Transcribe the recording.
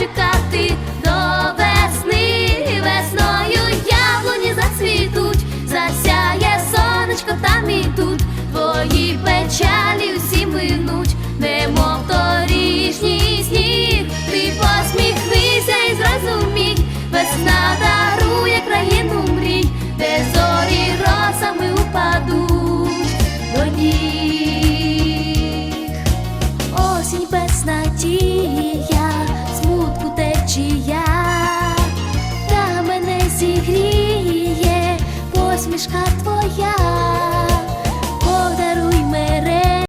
чекати до весни, весною яблуні зацвітуть, засяє сонечко там і тут, твої печалі усі минуть, немов торішній сніг, ти посміхнися і зрозумій, весна дарує країну мрій, де зорі росами упадуть до ніг. осінь без надії зігріє посмішка твоя.